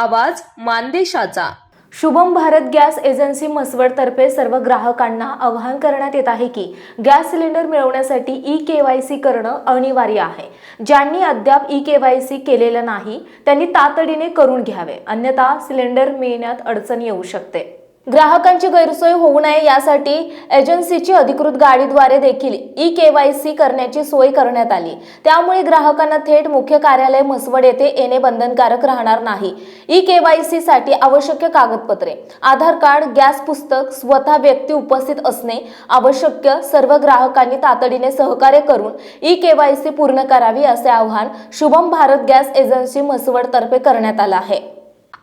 आवाज मानदेशाचा. Shubham Bharat gas agency मसवडतर्फे सर्व ग्राहकांना आवाहन करण्यात येत आहे की गॅस सिलेंडर मिळवण्यासाठी ई के वाय सी करणं अनिवार्य आहे. ज्यांनी अद्याप ई के वाय सी केलेलं नाही त्यांनी तातडीने करून घ्यावे. अन्यथा सिलेंडर मिळण्यात अडचण येऊ शकते. ग्राहकांची गैरसोय होऊ नये यासाठी एजन्सीची अधिकृत गाडीद्वारे देखील ई के वाय सी करण्याची सोय करण्यात आली. त्यामुळे ग्राहकांना थेट मुख्य कार्यालय म्हसवड येथे येणे बंधनकारक राहणार नाही. ई के वाय सी साठी आवश्यक कागदपत्रे आधार कार्ड गॅस पुस्तक स्वतः व्यक्ती उपस्थित असणे आवश्यक सर्व ग्राहकांनी तातडीने सहकार्य करून ई के वाय सी पूर्ण करावी असे आवाहन शुभम भारत गॅस एजन्सी म्हसवड तर्फे करण्यात आलं आहे.